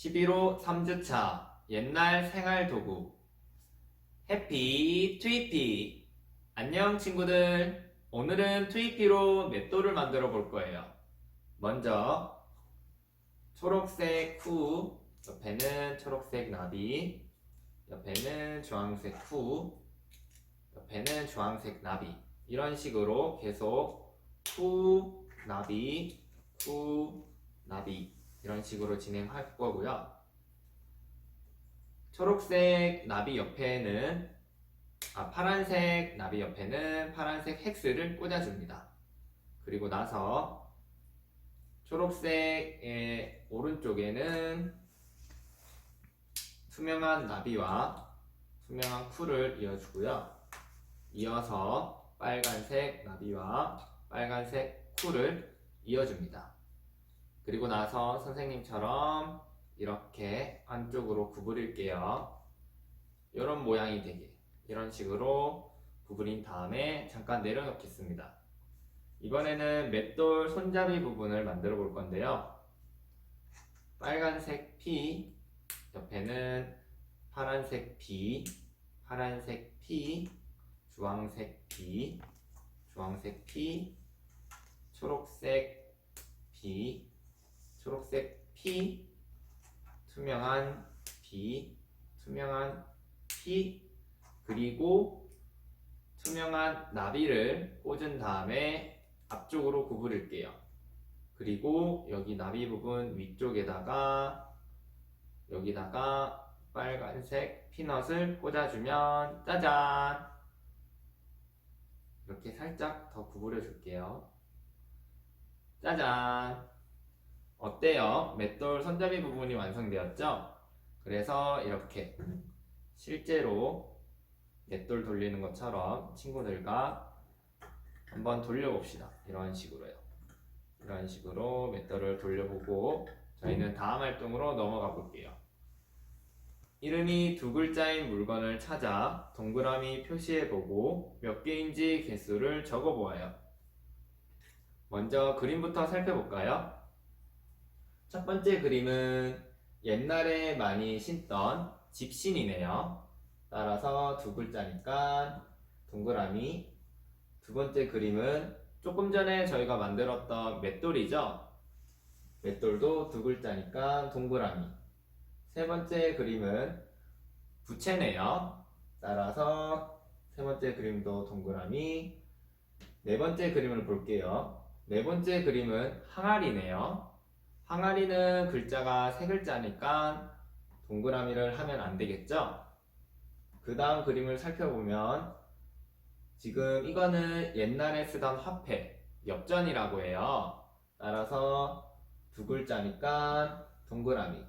11호 3주차 옛날 생활 도구. 해피 트위피. 안녕 친구들. 오늘은 트위피로 맷돌을 만들어 볼 거예요. 먼저 초록색 후 옆에는 초록색 나비 옆에는 주황색 후 옆에는 주황색 나비. 이런 식으로 계속 후 나비 후 나비 이런 식으로 진행할 거고요. 초록색 나비 옆에는 아 파란색 나비 옆에는 파란색 헥스를 꽂아줍니다. 그리고 나서 초록색의 오른쪽에는 투명한 나비와 투명한 쿨을 이어주고요. 이어서 빨간색 나비와 빨간색 쿨을 이어줍니다. 그리고 나서 선생님처럼 이렇게 안쪽으로 구부릴게요. 이런 모양이 되게 이런 식으로 구부린 다음에 잠깐 내려놓겠습니다. 이번에는 맷돌 손잡이 부분을 만들어 볼 건데요. 빨간색 P 옆에는 파란색 B, 파란색 P, 주황색 B, 주황색 P, 초록색 B, 초록색 P, 투명한 B, 투명한 P, 그리고 투명한 나비를 꽂은 다음에 앞쪽으로 구부릴게요. 그리고 여기 나비 부분 위쪽에다가 여기다가 빨간색 피넛을 꽂아주면 짜잔! 이렇게 살짝 더 구부려 줄게요. 짜잔! 어때요? 맷돌 손잡이 부분이 완성되었죠? 그래서 이렇게 실제로 맷돌 돌리는 것처럼 친구들과 한번 돌려봅시다. 이런 식으로요. 이런 식으로 맷돌을 돌려보고 저희는 다음 활동으로 넘어가 볼게요. 이름이 두 글자인 물건을 찾아 동그라미 표시해보고 몇 개인지 개수를 적어보아요. 먼저 그림부터 살펴볼까요? 첫 번째 그림은 옛날에 많이 신던 집신이네요. 따라서 두 글자니까 동그라미. 두 번째 그림은 조금 전에 저희가 만들었던 맷돌이죠. 맷돌도 두 글자니까 동그라미. 세 번째 그림은 부채네요. 따라서 세 번째 그림도 동그라미. 네 번째 그림을 볼게요. 네 번째 그림은 항아리네요. 항아리는 글자가 세 글자니까 동그라미를 하면 안 되겠죠? 그 다음 그림을 살펴보면 지금 이거는 옛날에 쓰던 화폐, 엽전이라고 해요. 따라서 두 글자니까 동그라미.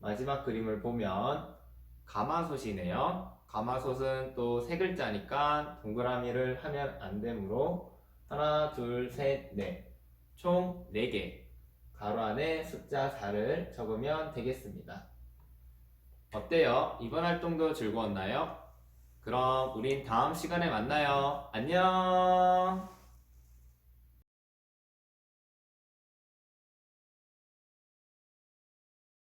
마지막 그림을 보면 가마솥이네요. 가마솥은 또 세 글자니까 동그라미를 하면 안 되므로 하나, 둘, 셋, 넷. 총 4개. 가로 안에 숫자 4를 적으면 되겠습니다. 어때요? 이번 활동도 즐거웠나요? 그럼 우린 다음 시간에 만나요. 안녕!